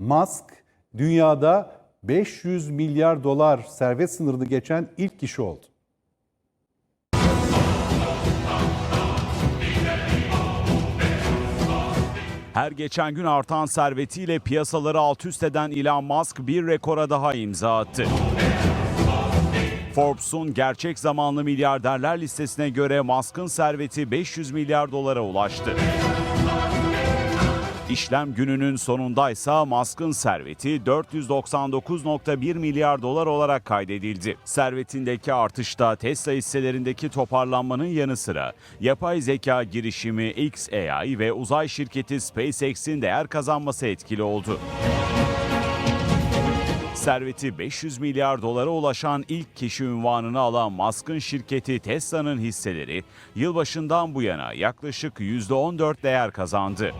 Musk dünyada 500 milyar dolar servet sınırını geçen ilk kişi oldu. Her geçen gün artan servetiyle piyasaları alt üst eden Elon Musk bir rekora daha imza attı. Forbes'un gerçek zamanlı milyarderler listesine göre Musk'ın serveti 500 milyar dolara ulaştı. İşlem gününün sonundaysa Musk'ın serveti 499.1 milyar dolar olarak kaydedildi. Servetindeki artışta Tesla hisselerindeki toparlanmanın yanı sıra yapay zeka girişimi XAI ve uzay şirketi SpaceX'in değer kazanması etkili oldu. Serveti 500 milyar dolara ulaşan ilk kişi ünvanını alan Musk'ın şirketi Tesla'nın hisseleri yılbaşından bu yana yaklaşık %14 değer kazandı.